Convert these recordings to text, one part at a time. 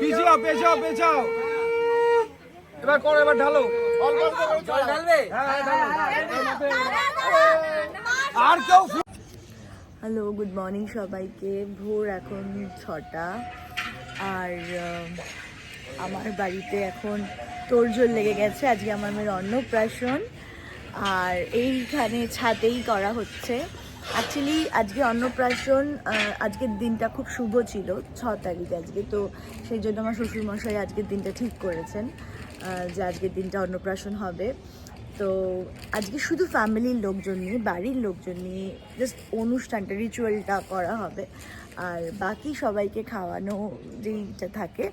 পিছিয়ে পেছাও পেছাও এবার করো এবার ঢালো অল্প অল্প জল ঢালবে হ্যাঁ, হ্যাঁ, ঢালো। আর কেউ হ্যালো গুড মর্নিং সবাইকে ভোর এখন ছটা আর আমার বাড়িতে এখন তোড়জোড় লেগে গেছে আজকে আমার মেয়ের অন্নপ্রাশন আর এইখানে ছাদেই করা হচ্ছে অ্যাকচুয়ালি আজকে অন্নপ্রাশন আজকের দিনটা খুব শুভ ছিল, ছ তারিখ আজকে, তো সেই জন্য আমার শ্বশুরমশাই আজকের দিনটা ঠিক করেছেন যে আজকের দিনটা অন্নপ্রাশন হবে। তো আজকে শুধু ফ্যামিলির লোকজন নিয়ে, বাড়ির লোকজন নিয়ে জাস্ট অনুষ্ঠানটা রিচুয়ালটা করা হবে। আর বাকি সবাইকে খাওয়ানো যেইটা থাকে,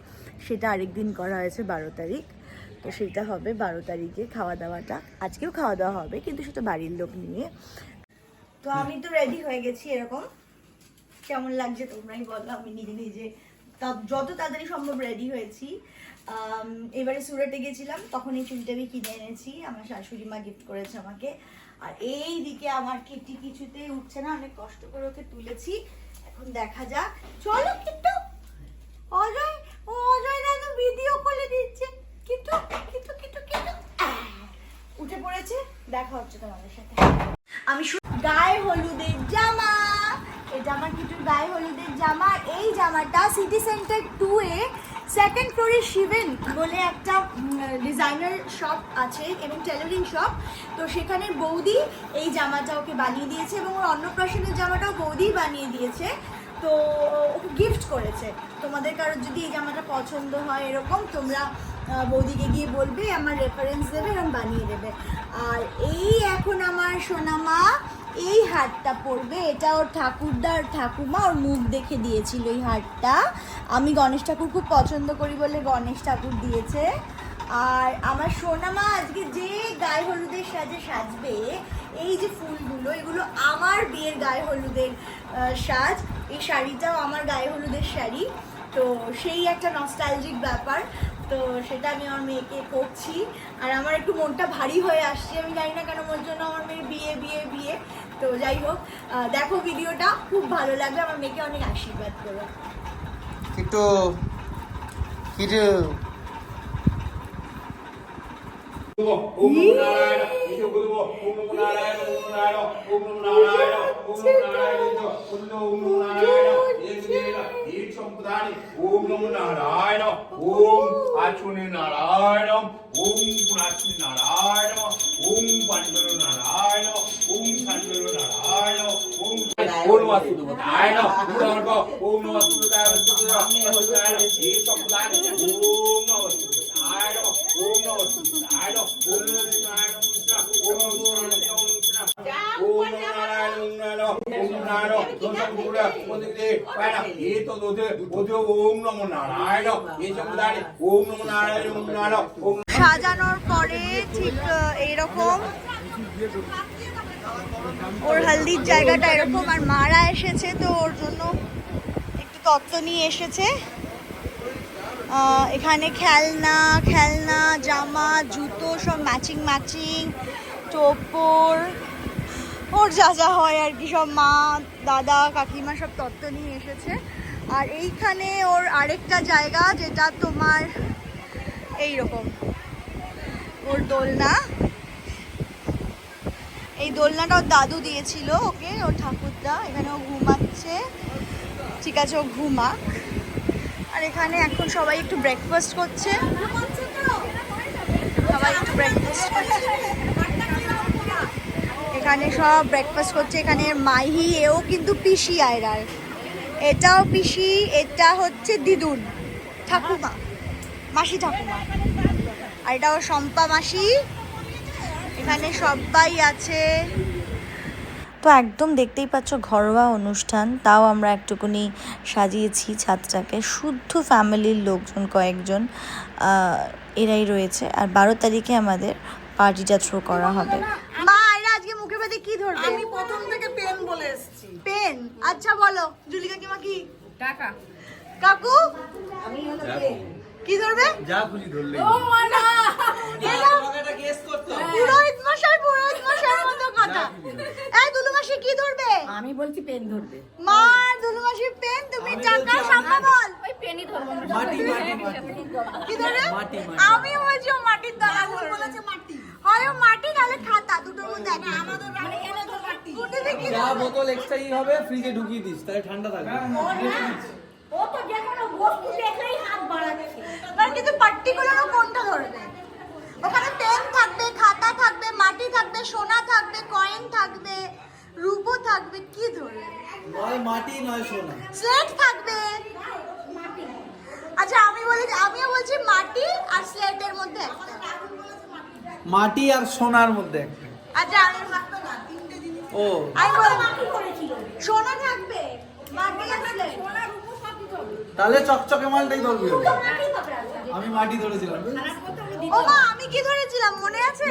সেটা আরেকদিন করা হয়েছে বারো তারিখ। তো সেটা হবে বারো তারিখে খাওয়া দাওয়াটা। আজকেও খাওয়া দাওয়া হবে, কিন্তু সেটা বাড়ির লোক নিয়ে। তো আমি তো রেডি হয়ে গেছি এরকম। কেমন লাগছে তোমরাই বলো, আমি নিজে নিজে যত তাড়াতাড়ি সম্ভব রেডি হয়েছি। এবারে সুরাটে গেছিলাম তখন এই চুলটা আমি কিনে এনেছি, আমার শাশুড়ি মা গিফট করেছে আমাকে। আর এই দিকে আমার কিটি কিছুতেই উঠছে না, অনেক কষ্ট করে ওকে তুলেছি। এখন দেখা যাক। চলো কিন্তু, অজয়, ও অজয় দাদু ভিডিও করে দিচ্ছে। কিন্তু কিন্তু কিন্তু কিন্তু উঠে পড়েছে, দেখা হচ্ছে তোমাদের সাথে। গায়ে হলুদের জামা এই জামাটা সিটি সেন্টার টু এ সেকেন্ড ফ্লোরে শিবেন বলে একটা ডিজাইনার শপ আছে এবং টেলারিং শপ তো সেখানে বৌদি এই জামাটা ওকে বানিয়ে দিয়েছে এবং ওর অন্নপ্রাশনের জামাটাও বৌদি বানিয়ে দিয়েছে। তো ওকে গিফট করেছে। তোমাদের কারোর যদি এই জামাটা পছন্দ হয় এরকম, তোমরা বৌদিকে গিয়ে বলবে, আমার রেফারেন্স দেবে এরকম বানিয়ে দেবে। আর এই এখন আমার সোনামা এই হারটা পরবে এটা ওর ঠাকুরদার ঠাকুমা ওর মুখ দেখে দিয়েছিল এই হারটা আমি গণেশ ঠাকুর খুব পছন্দ করি বলে গণেশ ঠাকুর দিয়েছে। আর আমার সোনামা আজকে যে গায়ে হলুদের সাজে সাজবে, এই যে ফুলগুলো, এগুলো আমার বিয়ের গায়ে হলুদের সাজ। এই শাড়িটাও আমার গায়ে হলুদের শাড়ি। তো সেই একটা নস্টালজিক ব্যাপার। তো সেটা আমি আমার মেয়েকে করছি আর আমার একটু মনটা ভারী হয়ে আসছে আমি জানি না কেন ওর জন্য আমার মেয়ের বিয়ে বিয়ে বিয়ে তো যাই হোক দেখো ভিডিওটা খুব ভালো লাগবে আমার মেয়েকে অনেক আশীর্বাদ করো কিটু ওম নারায়ণ ওম নারায়ণ ওম নারায়ণ ওম নারায়ণ ওম নারায়ণ ইতি বলব ওম নারায়ণ ఏసుదేన ఈ సంపదాని ఓం నమో నారాయణ ఓం ఆచుని నారాయణ ఓం గుణాచుని నారాయణ ఓం పండుగ నారాయణ ఓం సండుగ నారాయణ ఓం ఓం వాసుడు నారాయణ ఉదాహరణ ఓం వాసుడు నారాయణ ఈ సంపదాని ఓం నమో నారాయణ ఓం నమో నారాయణ ఓం నమో నారాయణ ఓం నమో నారాయణ ఓం నారాయణ ఓం నారాయణ ఓం నారాయణ দোষম গুড়া ওদিকে পায়না এই তো দোষে ওদিকে ওম নমো নারায়ণ এই সম্প্রদায় ওম নমো নারায়ণ ওম নারায়ণ ওম সাজানোর পরে ঠিক আহ, এইরকম ওর হলদির জায়গাটা এরকম আর মারা এসেছে তো ওর জন্য একটু তত্ত্ব নিয়ে এসেছে আহ, এখানে খেলনা খেলনা জামা জুতো সব ম্যাচিং ম্যাচিং টোপর ওর যা যা হয় আর কি, সব মা, দাদা, কাকিমা সব তত্ত্ব নিয়ে এসেছে। আর এইখানে ওর আরেকটা জায়গা যেটা তোমার এই রকম ওর দোলনা। এই দোলনাটা ওর দাদু দিয়েছিল ওকে, ওর ঠাকুরদা। এখানে ও ঘুমাচ্ছে। ঠিক আছে, ও ঘুমাক। আর এখানে এখন সবাই একটু ব্রেকফাস্ট করছে। সবাই একটু ব্রেকফাস্ট করছে। এখানে সব ব্রেকফাস্ট করছে। এখানে মাহি, এও কিন্তু পিসি আয়রার। এটাও পিসি, এটা হচ্ছে দিদুন, ঠাকুমা, মাসি ঠাকুমা। আর এটাও শম্পা মাসি। এখানে সবাই আছে। তো একদম দেখতেই পাচ্ছ ঘরোয়া অনুষ্ঠান। তাও আমরা একটুকুনি সাজিয়েছি ছাদটাকে। শুদ্ধ ফ্যামিলির লোকজন কয়েকজন এরাই রয়েছে। আর বারো তারিখে আমাদের পার্টিটা থ্রো করা হবে। কি ধরবে? আমি প্রথম থেকে পেন বলে এসেছি। পেন? আচ্ছা বলো। জুলি কাকিমা কি? টাকা। কাকু? কি? ধরবে? যা খুশি ধরলে। পুরোহিত মশাই পুরোহিত মশাইয়ের মতো কথা। এই দুলু মাসি কি ধরবে? আমি বলছি পেন ধরবে। মা দুলু মাসি পেন? তুমি টাকা সামনে বল। ওই পেনই ধরবো। মাটি মাটি মাটি। কি ধরে মাটি, মাটি। আমি বলছি ও মাটির দানা বলেছে মাটি হয় ও মাটি নাহলে খাতা দুটোর মধ্যে একটা আমাদের স্কুটিতে কি যা বোতল এক্সট্রাই হবে ফ্রিজে ঢুকিয়ে দিস তাহলে ঠান্ডা থাকবে। ও তো যে কোনো বস্তু দেখলেই হাত বাড়াচ্ছে মানে কিন্তু পার্টিকুলার কোনটা ধরবে? ওখানে পেন থাকবে খাতা থাকবে মাটি থাকবে সোনা থাকবে কয়েন থাকবে রূপো থাকবে কি ধরবে? নয় মাটি নয় সোনা। স্লেট থাকবে। আচ্ছা আমি বলি আমিও বলছি মাটি আর স্লেটের মধ্যে একটা। মাটি আর সোনার মধ্যে একটা। আচ্ছা ও। সোনা থাকবে তাহলে চকচকে মালটাই ধরবি। আমি মাটি ধরেছিলাম। ও মা আমি কি ধরেছিলাম মনে আছে।